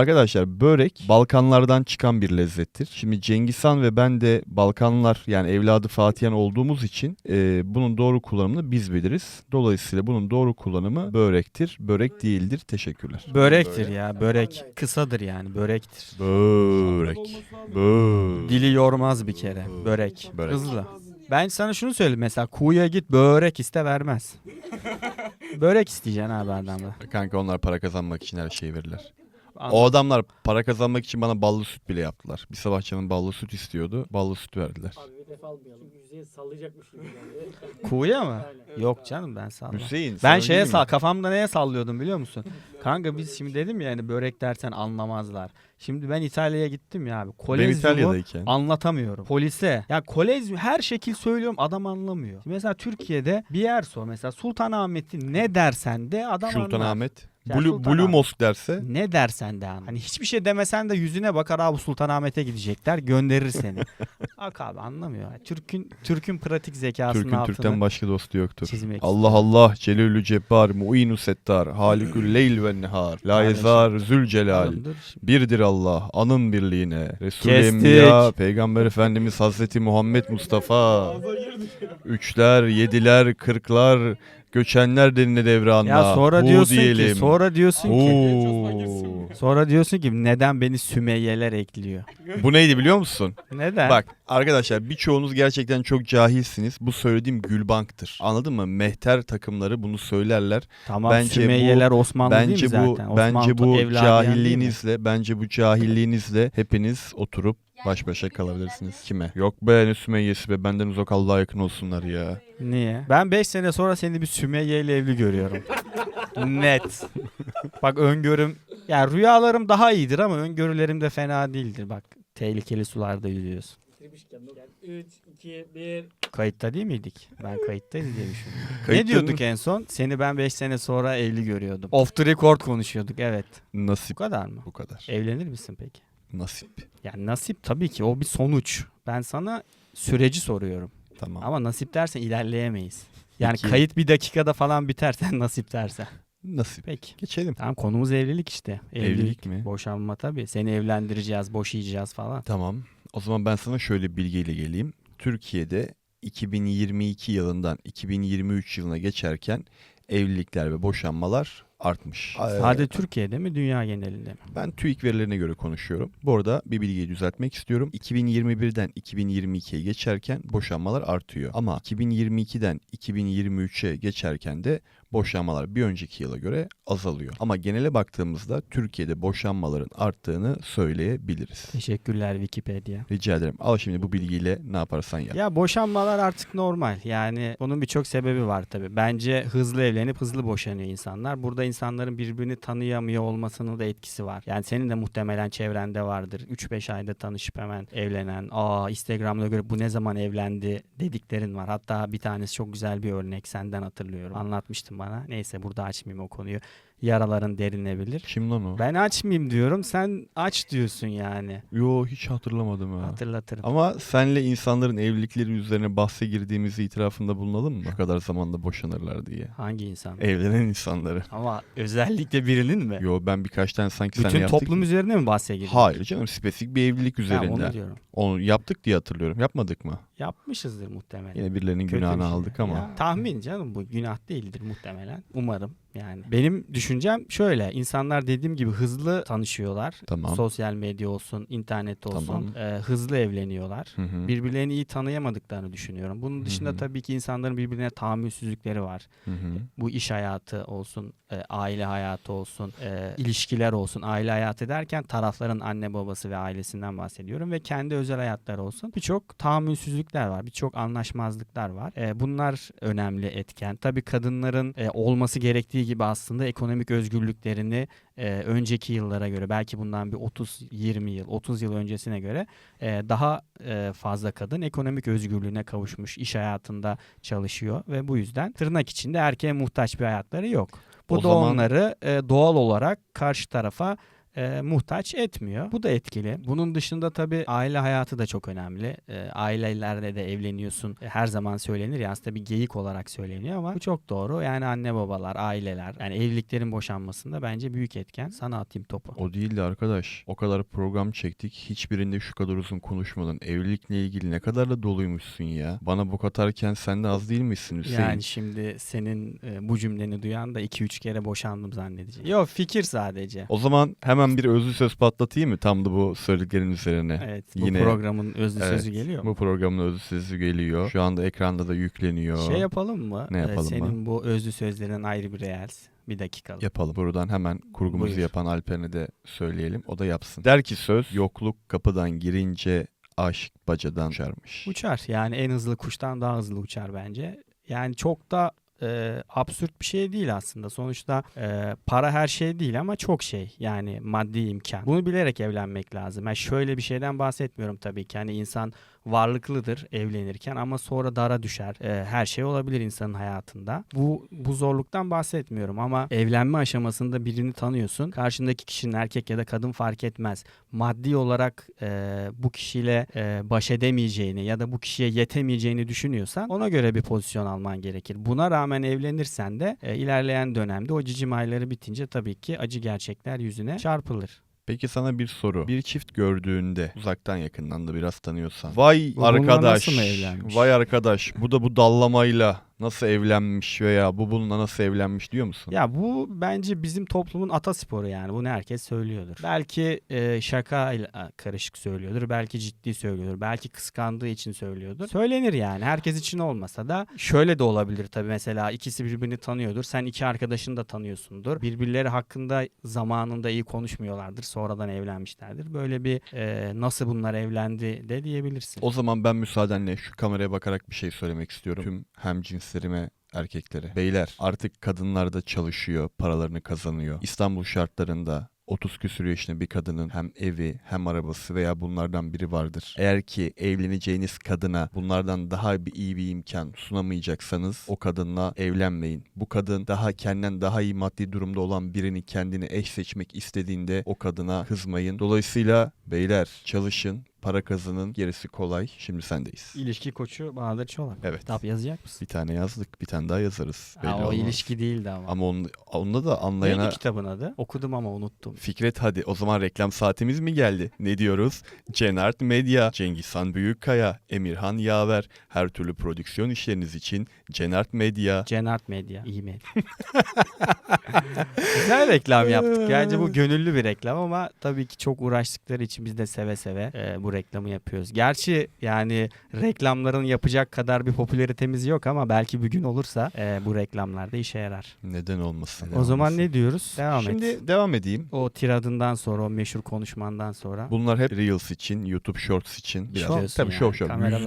Arkadaşlar börek Balkanlardan çıkan bir lezzettir. Şimdi Cengiz Han ve ben de Balkanlar yani evladı Fatihan olduğumuz için e, bunun doğru kullanımını biz biliriz. Dolayısıyla bunun doğru kullanımı börektir. Börek değildir. Teşekkürler. Börektir ya börek. Kısadır yani börektir. Börek. Börek. Dili yormaz bir kere. Börek. Börek. Hızlı. Ben sana şunu söyleyeyim mesela kuğuya git börek iste vermez. börek isteyeceksin abi adamda. Kanka onlar para kazanmak için her şeyi verirler. O adamlar para kazanmak için bana ballı süt bile yaptılar. Bir sabah canım ballı süt istiyordu. Ballı süt verdiler. Abi bir defa almayalım. Yüzeye sallayacakmış gibi geldi. Kuğuya mı? Aynen. Yok canım ben sallamam. Hüseyin. Ben şeye sal kafamda neye sallıyordum biliyor musun? Kanka biz şimdi dedim ya hani börek dersen anlamazlar. Şimdi ben İtalya'ya gittim ya abi. Ben Kolezyumu İtalya'dayken. anlatamıyorum. Polise ya kolezyum her şekil söylüyorum adam anlamıyor. Mesela Türkiye'de bir yer sor mesela Sultanahmet'i ne dersen de adam anlar. Sultanahmet. Blue. Blue Mosque derse Ne dersen de anlar. Hani hiçbir şey demesen de yüzüne bakar abi Sultanahmet'e gidecekler gönderir seni. Bak abi anlamıyor. Türk'ün Türk'ün pratik zekasının Türk'ün altını Türk'ten başka dostu yoktur. çizmek Allah Allah Celilü Cebbar Muinu Settar Halikül Leyl ve Nehar La. Yezar Zülcelal. Birdir Allah anın birliğine Resul-i Kestik. Enbiya Peygamber Efendimiz Hazreti Muhammed Mustafa Üçler, yediler, kırklar Göçenler denine devranla Ya sonra Hu diyorsun diyelim. ki sonra diyorsun ki Oo. sonra diyorsun ki neden beni Sümeyyeler ekliyor? Bu neydi biliyor musun? Neden? Bak arkadaşlar birçoğunuz gerçekten çok cahilsiniz. Bu söylediğim Gülbank'tır. Anladın mı? Mehter takımları bunu söylerler. tamam bence bu- Sümeyyeler Osmanlı değil mi bence zaten? bu Osmanlı bence bu evladiyen değil mi? cahilliğinizle bence bu cahilliğinizle hepiniz oturup baş başa kalabilirsiniz. Kime? Yok be ne Sümeyye'si be benden uzak Allah'a yakın olsunlar ya. Niye? Ben 5 sene sonra seni bir Sümeyye ile evli görüyorum. Net. Bak öngörüm ya rüyalarım daha iyidir ama öngörülerim de fena değildir. Bak tehlikeli sularda yüzüyorsun. Bitirmişken. Yani 3, 2, 1. Kayıtta değil miydik? Ben kayıttayız diye düşünüyorum. ne Kayıtların- diyorduk en son? Seni ben 5 sene sonra evli görüyordum. Off the record konuşuyorduk evet. Bu Nasip kadar mı? bu kadar. Evlenir misin peki? Nasip. Yani nasip tabii ki o bir sonuç. Ben sana süreci soruyorum. Tamam. Ama nasip dersen ilerleyemeyiz. Yani Peki. kayıt bir dakikada falan bitersen nasip dersen. Nasip. Peki. Geçelim. Tamam konumuz evlilik işte. Evlilik mi? Boşanma tabii. Seni evlendireceğiz, boşayacağız falan. Tamam. O zaman ben sana şöyle bir bilgiyle geleyim. Türkiye'de 2022 yılından 2023 yılına geçerken evlilikler ve boşanmalar artmış. Sadece Türkiye'de mi, dünya genelinde mi? Ben TÜİK verilerine göre konuşuyorum. Bu arada bir bilgiyi düzeltmek istiyorum. 2021'den 2022'ye geçerken boşanmalar artıyor. Ama 2022'den 2023'e geçerken de boşanmalar bir önceki yıla göre azalıyor. Ama genele baktığımızda Türkiye'de boşanmaların arttığını söyleyebiliriz. Teşekkürler Wikipedia. Rica ederim. Al şimdi bu bilgiyle ne yaparsan yap. Ya boşanmalar artık normal. Yani bunun birçok sebebi var tabii. Bence hızlı evlenip hızlı boşanıyor insanlar. Burada insanların birbirini tanıyamıyor olmasının da etkisi var. Yani senin de muhtemelen çevrende vardır. 3-5 ayda tanışıp hemen evlenen, aa Instagram'da göre bu ne zaman evlendi dediklerin var. Hatta bir tanesi çok güzel bir örnek senden hatırlıyorum. Anlatmıştın bana. Neyse burada açmayayım o konuyu. Yaraların derinebilir. Kim lan o? Ben açmayayım diyorum. Sen aç diyorsun yani. Yo hiç hatırlamadım ha. Hatırlatırım. Ama senle insanların evlilikleri üzerine bahse girdiğimizi itirafında bulunalım mı? Ne kadar zamanda boşanırlar diye. Hangi insan? Evlenen insanları. Ama özellikle birinin mi? Yo ben birkaç tane sanki senle Bütün yaptık. toplum üzerine mi bahsediyorsun? Hayır canım spesifik bir evlilik Ha, üzerinden. onu diyorum. Onu yaptık diye hatırlıyorum. Yapmadık mı? Yapmışızdır muhtemelen. Yine birilerinin Kötü bir günahını şey. aldık ama. Ya, tahmin canım bu günah değildir muhtemelen. Umarım yani. Benim düşüncem şöyle. insanlar dediğim gibi hızlı tanışıyorlar. Tamam. Sosyal medya olsun, internet olsun. Tamam. e, hızlı evleniyorlar. Hı hı. Birbirlerini iyi tanıyamadıklarını düşünüyorum. Bunun dışında hı. tabii ki insanların birbirine tahammülsüzlükleri var. Hı hı. Bu iş hayatı olsun, e, aile hayatı olsun, e, ilişkiler olsun. Aile hayatı derken tarafların anne babası ve ailesinden bahsediyorum ve kendi özel hayatları olsun. Birçok tahammülsüzlükler var, birçok anlaşmazlıklar var. E, bunlar önemli etken. Tabii kadınların e, olması gerektiği gibi aslında ekonomik özgürlüklerini e, önceki yıllara göre belki bundan bir 30-20 yıl, 30 yıl öncesine göre e, daha e, fazla kadın ekonomik özgürlüğüne kavuşmuş, iş hayatında çalışıyor ve bu yüzden tırnak içinde erkeğe muhtaç bir hayatları yok. Bu O da zaman- onları e, doğal olarak karşı tarafa e, muhtaç etmiyor. Bu da etkili. Bunun dışında tabii aile hayatı da çok önemli. E, ailelerle de evleniyorsun. E, her zaman söylenir ya aslında bir geyik olarak söyleniyor ama bu çok doğru. Yani anne babalar, aileler yani evliliklerin boşanmasında bence büyük etken. Sana atayım topu. O değil de arkadaş. O kadar program çektik. Hiçbirinde şu kadar uzun konuşmadın. Evlilikle ilgili ne kadar da doluymuşsun ya. Bana bu katarken sen de az değil misin Hüseyin? Yani şimdi senin e, bu cümleni duyan da 2-3 kere boşandım zannedecek. Yok fikir sadece. O zaman hemen bir özlü söz patlatayım mı tam da bu söylediklerin üzerine? Evet bu Yine- programın özlü Evet, sözü geliyor? Bu programın özlü sözü geliyor. Şu anda ekranda da yükleniyor. Şey yapalım mı? Ne Ee, yapalım mı? Senin bu özlü sözlerin ayrı bir reels. Bir dakikalık. Yapalım. Buradan hemen kurgumuzu Buyur. yapan Alper'e de söyleyelim. O da yapsın. Der ki söz yokluk kapıdan girince aşk bacadan uçarmış. Uçar. Yani en hızlı kuştan daha hızlı uçar bence. Yani çok da e, absürt bir şey değil aslında. Sonuçta e, para her şey değil ama çok şey. Yani maddi imkan. Bunu bilerek evlenmek lazım. Yani şöyle bir şeyden bahsetmiyorum tabii ki. Hani insan varlıklıdır evlenirken ama sonra dara düşer. E, her şey olabilir insanın hayatında. Bu bu zorluktan bahsetmiyorum ama evlenme aşamasında birini tanıyorsun. Karşındaki kişinin erkek ya da kadın fark etmez. Maddi olarak e, bu kişiyle e, baş edemeyeceğini ya da bu kişiye yetemeyeceğini düşünüyorsan ona göre bir pozisyon alman gerekir. Buna rağmen evlenirsen de e, ilerleyen dönemde o cicim ayları bitince tabii ki acı gerçekler yüzüne çarpılır. Peki sana bir soru. Bir çift gördüğünde uzaktan yakından da biraz tanıyorsan. Vay arkadaş. nasıl mı evlenmiş? Vay arkadaş. Bu da bu dallamayla nasıl evlenmiş veya bu bununla nasıl evlenmiş diyor musun? Ya bu bence bizim toplumun atasporu yani. Bunu herkes söylüyordur. Belki e, şakayla karışık söylüyordur. Belki ciddi söylüyordur. Belki kıskandığı için söylüyordur. Söylenir yani. Herkes için olmasa da şöyle de olabilir tabii. Mesela ikisi birbirini tanıyordur. Sen iki arkadaşını da tanıyorsundur. Birbirleri hakkında zamanında iyi konuşmuyorlardır. Sonradan evlenmişlerdir. Böyle bir e, nasıl bunlar evlendi de diyebilirsin. O zaman ben müsaadenle şu kameraya bakarak bir şey söylemek istiyorum. Tüm hemcinslerime erkeklere. Beyler artık kadınlar da çalışıyor, paralarını kazanıyor. İstanbul şartlarında 30 küsur yaşında bir kadının hem evi hem arabası veya bunlardan biri vardır. Eğer ki evleneceğiniz kadına bunlardan daha bir iyi bir imkan sunamayacaksanız o kadınla evlenmeyin. Bu kadın daha kendinden daha iyi maddi durumda olan birini kendine eş seçmek istediğinde o kadına kızmayın. Dolayısıyla beyler çalışın, para kazanın, gerisi kolay. Şimdi sendeyiz. İlişki koçu Bahadır Çolak. Evet. Kitap yazacak mısın? Bir tane yazdık, bir tane daha yazarız. Belli Ha, o olmaz. ilişki değildi ama. Ama onun, onda da anlayana... Neydi kitabın adı? Okudum ama unuttum. Fikret hadi o zaman reklam saatimiz mi geldi? Ne diyoruz? Cenart Medya, Cengizhan Büyükkaya, Emirhan Yaver. Her türlü prodüksiyon işleriniz için Cenart Medya. Cenart Medya. iyi medya. Güzel reklam yaptık. Bence bu gönüllü bir reklam ama tabii ki çok uğraştıkları için biz de seve seve e, bu reklamı yapıyoruz. Gerçi yani reklamların yapacak kadar bir popülaritemiz yok ama belki bir gün olursa e, bu reklamlarda işe yarar. Neden olmasın? o zaman ne diyoruz? Devam Şimdi et. devam edeyim. O tiradından sonra, o meşhur konuşmandan sonra. Bunlar hep Reels için, YouTube Shorts için. Biraz. Şov Tabii yani, şov şov. oynuyorum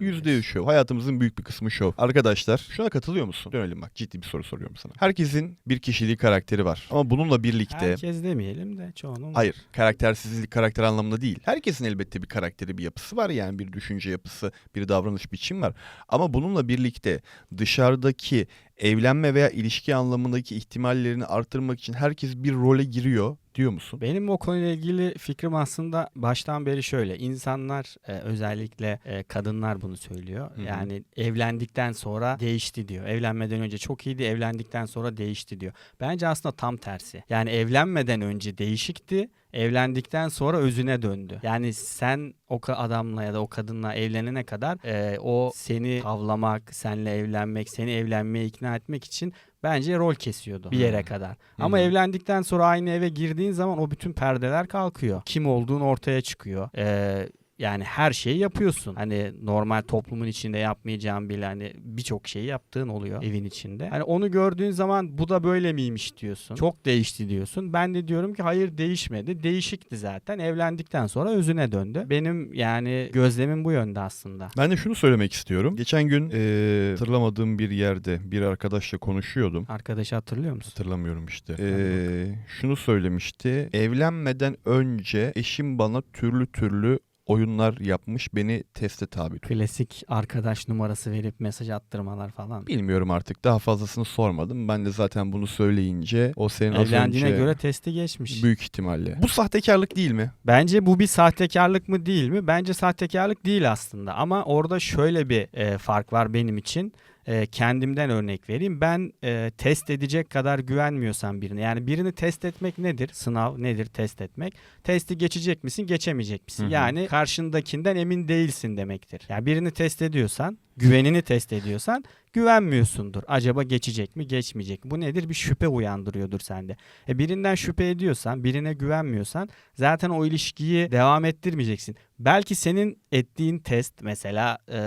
Yüzde yüz şov. Hayatımızın büyük bir kısmı şov. Arkadaşlar şuna katılıyor musun? Dönelim bak ciddi bir soru soruyorum sana. Herkesin bir kişiliği karakteri var. Ama bununla birlikte... Herkes demeyelim de çoğunun. Hayır. Karaktersizlik karakter anlamında değil. Herkesin elbette bir karakteri, bir yapısı var yani bir düşünce yapısı, bir davranış biçimi var. Ama bununla birlikte dışarıdaki evlenme veya ilişki anlamındaki ihtimallerini artırmak için herkes bir role giriyor diyor musun? Benim o konuyla ilgili fikrim aslında baştan beri şöyle. İnsanlar e, özellikle e, kadınlar bunu söylüyor. Hı hı. Yani evlendikten sonra değişti diyor. Evlenmeden önce çok iyiydi, evlendikten sonra değişti diyor. Bence aslında tam tersi. Yani evlenmeden önce değişikti. Evlendikten sonra özüne döndü. Yani sen o adamla ya da o kadınla evlenene kadar e, o seni tavlamak, seninle evlenmek, seni evlenmeye ikna etmek için bence rol kesiyordu bir yere Hmm. kadar. Ama Hı hı. evlendikten sonra aynı eve girdiğin zaman o bütün perdeler kalkıyor. Kim olduğun ortaya çıkıyor. Ee, yani her şeyi yapıyorsun. Hani normal toplumun içinde yapmayacağın bile hani birçok şeyi yaptığın oluyor evin içinde. Hani onu gördüğün zaman bu da böyle miymiş diyorsun. Çok değişti diyorsun. Ben de diyorum ki hayır değişmedi. Değişikti zaten. Evlendikten sonra özüne döndü. Benim yani gözlemim bu yönde aslında. Ben de şunu söylemek istiyorum. Geçen gün eee, hatırlamadığım bir yerde bir arkadaşla konuşuyordum. Arkadaşı hatırlıyor musun? Hatırlamıyorum işte. Eee, şunu söylemişti. Evlenmeden önce eşim bana türlü türlü oyunlar yapmış beni teste tabi tuttu. Klasik arkadaş numarası verip mesaj attırmalar falan. Bilmiyorum artık daha fazlasını sormadım. Ben de zaten bunu söyleyince o senin az Evlendiğine önce göre testi geçmiş. büyük ihtimalle. Bu sahtekarlık değil mi? Bence bu bir sahtekarlık mı değil mi? Bence sahtekarlık değil aslında. Ama orada şöyle bir e, fark var benim için. E, kendimden örnek vereyim. Ben e, test edecek kadar güvenmiyorsam birine. Yani birini test etmek nedir? Sınav nedir test etmek? Testi geçecek misin, geçemeyecek misin? Hı hı. Yani karşındakinden emin değilsin demektir. Yani birini test ediyorsan, güvenini test ediyorsan güvenmiyorsundur. Acaba geçecek mi, geçmeyecek mi? Bu nedir? Bir şüphe uyandırıyordur sende. E birinden şüphe ediyorsan, birine güvenmiyorsan zaten o ilişkiyi devam ettirmeyeceksin. Belki senin ettiğin test mesela e,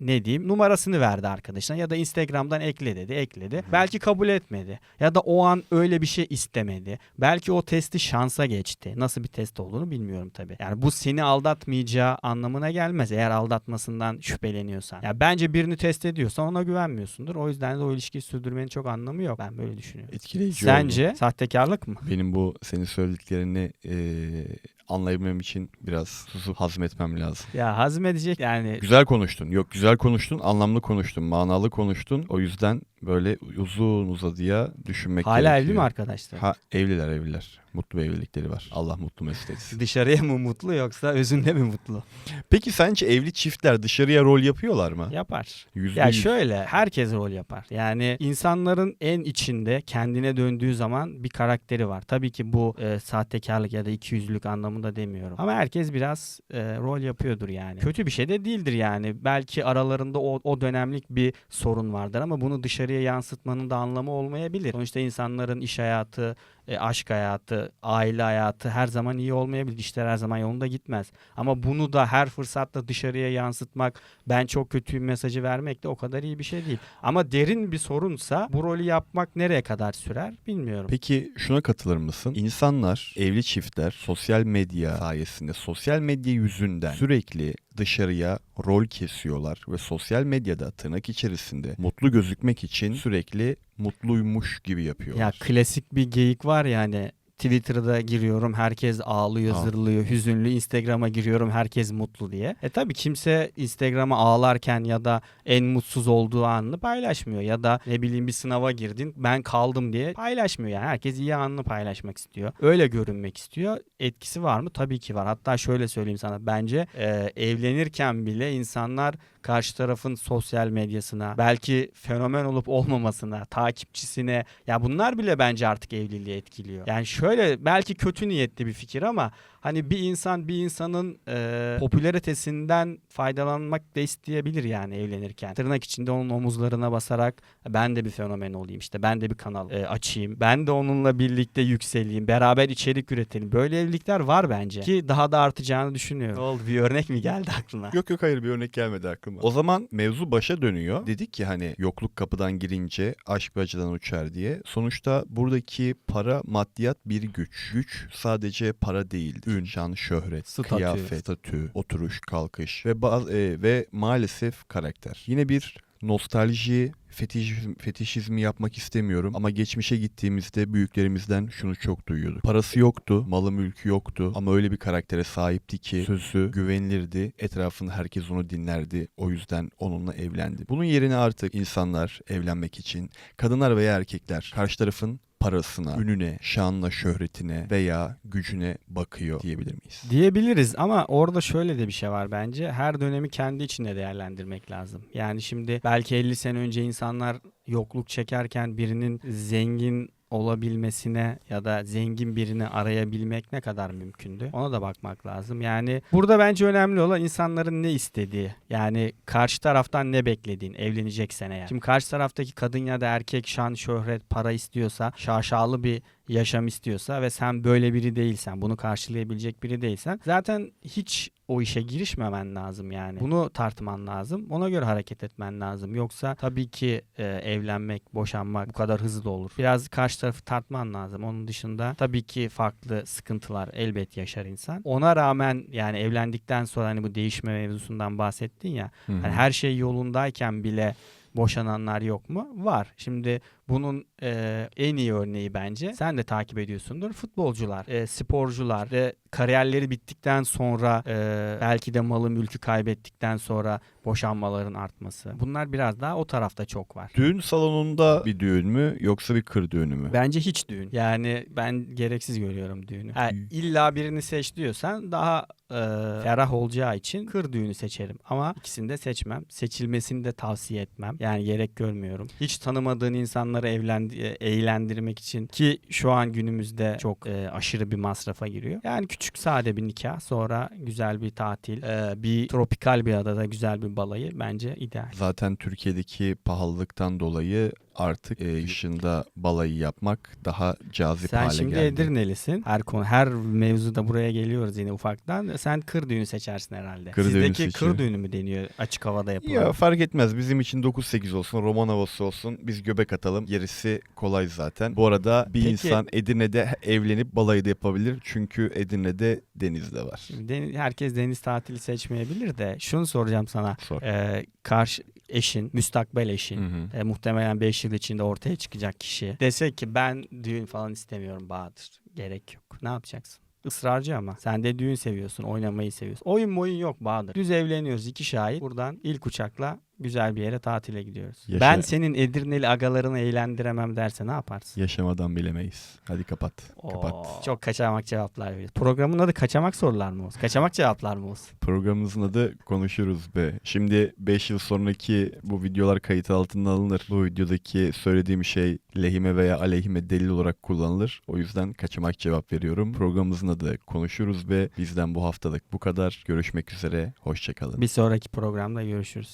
ne diyeyim numarasını verdi arkadaşına ya da Instagram'dan ekle dedi ekledi. Belki kabul etmedi ya da o an öyle bir şey istemedi. Belki o testi şansa geçti. Nasıl bir test olduğunu bilmiyorum tabii. Yani bu seni aldatmayacağı anlamına gelmez eğer aldatmasından şüpheleniyorsan. Ya bence birini test ediyorsan ona güvenmiyorsundur. O yüzden de o ilişkiyi sürdürmenin çok anlamı yok. Ben böyle düşünüyorum. Etkileyici oldu. Sence sahtekarlık mı? Benim bu senin söylediklerini eee, anlayabilmem için biraz susup hazmetmem lazım. Ya hazmedecek yani Güzel konuştun. Yok güzel konuştun, anlamlı konuştun, manalı konuştun. O yüzden böyle uzun uzadıya düşünmek hala gerekiyor. evli mi arkadaşlar? Ha evliler evliler. Mutlu evlilikleri var. Allah mutlu mesut etsin. Dışarıya mı mutlu yoksa özünde mi mutlu? Peki sence evli çiftler dışarıya rol yapıyorlar mı? Yapar. Yüzde Ya yüz. şöyle herkes rol yapar. Yani insanların en içinde kendine döndüğü zaman bir karakteri var. Tabii ki bu e, sahtekarlık ya da ikiyüzlülük anlamında demiyorum. Ama herkes biraz e, rol yapıyordur yani. Kötü bir şey de değildir yani. Belki aralarında o, o dönemlik bir sorun vardır ama bunu dışarıya yansıtmanın da anlamı olmayabilir. Sonuçta insanların iş hayatı, e, aşk hayatı, aile hayatı her zaman iyi olmayabilir. İşler her zaman yolunda gitmez. Ama bunu da her fırsatta dışarıya yansıtmak, ben çok kötüyüm mesajı vermek de o kadar iyi bir şey değil. Ama derin bir sorunsa bu rolü yapmak nereye kadar sürer bilmiyorum. Peki şuna katılır mısın? İnsanlar, evli çiftler sosyal medya sayesinde, sosyal medya yüzünden sürekli dışarıya rol kesiyorlar ve sosyal medyada tırnak içerisinde mutlu gözükmek için sürekli mutluymuş gibi yapıyorlar. Ya klasik bir geyik var yani Twitter'da giriyorum herkes ağlıyor, Aa. zırlıyor, hüzünlü. Instagram'a giriyorum herkes mutlu diye. E tabi kimse Instagram'a ağlarken ya da en mutsuz olduğu anını paylaşmıyor. Ya da ne bileyim bir sınava girdin ben kaldım diye paylaşmıyor. Yani herkes iyi anını paylaşmak istiyor. Öyle görünmek istiyor. Etkisi var mı? Tabii ki var. Hatta şöyle söyleyeyim sana. Bence e, evlenirken bile insanlar karşı tarafın sosyal medyasına, belki fenomen olup olmamasına, takipçisine ya bunlar bile bence artık evliliği etkiliyor. Yani şöyle belki kötü niyetli bir fikir ama hani bir insan bir insanın e, popülaritesinden faydalanmak da isteyebilir yani evlenirken. Tırnak içinde onun omuzlarına basarak ben de bir fenomen olayım işte ben de bir kanal e, açayım. Ben de onunla birlikte yükseleyim. Beraber içerik üretelim. Böyle evlilikler var bence. Ki daha da artacağını düşünüyorum. Ne oldu bir örnek mi geldi aklına? Yok yok hayır bir örnek gelmedi aklıma. O zaman mevzu başa dönüyor. Dedik ki hani yokluk kapıdan girince aşk bacıdan uçar diye. Sonuçta buradaki para maddiyat bir güç. Güç sadece para değil. Ün, şan, şöhret, Statü. kıyafet, statü, oturuş, kalkış ve bazı e, ve maalesef karakter. Yine bir nostalji, fetişizm, fetişizmi yapmak istemiyorum ama geçmişe gittiğimizde büyüklerimizden şunu çok duyuyorduk. Parası yoktu, malı mülkü yoktu ama öyle bir karaktere sahipti ki sözü güvenilirdi, etrafında herkes onu dinlerdi. O yüzden onunla evlendi. Bunun yerine artık insanlar evlenmek için kadınlar veya erkekler karşı tarafın parasına, ününe, şanla, şöhretine veya gücüne bakıyor diyebilir miyiz? Diyebiliriz ama orada şöyle de bir şey var bence. Her dönemi kendi içinde değerlendirmek lazım. Yani şimdi belki 50 sene önce insanlar yokluk çekerken birinin zengin olabilmesine ya da zengin birini arayabilmek ne kadar mümkündü? Ona da bakmak lazım. Yani burada bence önemli olan insanların ne istediği. Yani karşı taraftan ne beklediğin evleneceksen eğer. Şimdi karşı taraftaki kadın ya da erkek şan, şöhret, para istiyorsa, şaşalı bir yaşam istiyorsa ve sen böyle biri değilsen, bunu karşılayabilecek biri değilsen zaten hiç o işe girişmemen lazım yani. Bunu tartman lazım. Ona göre hareket etmen lazım. Yoksa tabii ki e, evlenmek, boşanmak bu kadar hızlı olur. Biraz karşı tarafı tartman lazım. Onun dışında tabii ki farklı sıkıntılar elbet yaşar insan. Ona rağmen yani evlendikten sonra hani bu değişme mevzusundan bahsettin ya. Hı hı. Hani her şey yolundayken bile boşananlar yok mu? Var. Şimdi Bunun e, en iyi örneği bence sen de takip ediyorsundur. Futbolcular, e, sporcular ve kariyerleri bittikten sonra e, belki de malı mülkü kaybettikten sonra boşanmaların artması. Bunlar biraz daha o tarafta çok var. Düğün salonunda bir düğün mü yoksa bir kır düğünü mü? Bence hiç düğün. Yani ben gereksiz görüyorum düğünü. Ha, illa birini seç diyorsan daha e, ferah olacağı için kır düğünü seçerim. Ama ikisini de seçmem. Seçilmesini de tavsiye etmem. Yani gerek görmüyorum. Hiç tanımadığın insanları evlendi, e, eğlendirmek için ki şu an günümüzde çok e, aşırı bir masrafa giriyor. Yani küçük sade bir nikah sonra güzel bir tatil, e, bir tropikal bir adada güzel bir balayı bence ideal. Zaten Türkiye'deki pahalılıktan dolayı artık e, dışında balayı yapmak daha cazip Sen hale şimdi geldi. Edirnelisin. Her konu, her mevzuda buraya geliyoruz yine ufaktan. Sen kır düğünü seçersin herhalde. Kır düğünü Sizdeki seçiyorum. kır düğünü mü deniyor açık havada yapılan? Ya fark etmez. Bizim için 9-8 olsun, roman havası olsun. Biz göbek atalım. Gerisi kolay zaten. Bu arada bir Peki- insan Edirne'de evlenip balayı da yapabilir. Çünkü Edirne'de deniz de var. Şimdi deniz- herkes deniz tatili seçmeyebilir de şunu soracağım sana. Sor. Ee, karşı eşin, müstakbel eşin, Hı hı. e, muhtemelen 5 yıl içinde ortaya çıkacak kişi dese ki ben düğün falan istemiyorum Bahadır. Gerek yok. Ne yapacaksın? Israrcı ama. Sen de düğün seviyorsun, oynamayı seviyorsun. Oyun boyun yok Bahadır. Düz evleniyoruz iki şahit. Buradan ilk uçakla güzel bir yere tatile gidiyoruz. Yaşa. Ben senin Edirneli agalarını eğlendiremem derse ne yaparsın? Yaşamadan bilemeyiz. Hadi kapat. Kapat. Oo, Çok kaçamak cevaplar veriyorsun. Programın adı kaçamak sorular mı olsun? Kaçamak cevaplar mı olsun? Programımızın adı Konuşuruz be. Şimdi 5 yıl sonraki bu videolar kayıt altına alınır. Bu videodaki söylediğim şey lehime veya aleyhime delil olarak kullanılır. O yüzden kaçamak cevap veriyorum. Programımızın adı Konuşuruz be. Bizden bu haftalık bu kadar. Görüşmek üzere. Hoşçakalın. Bir sonraki programda görüşürüz.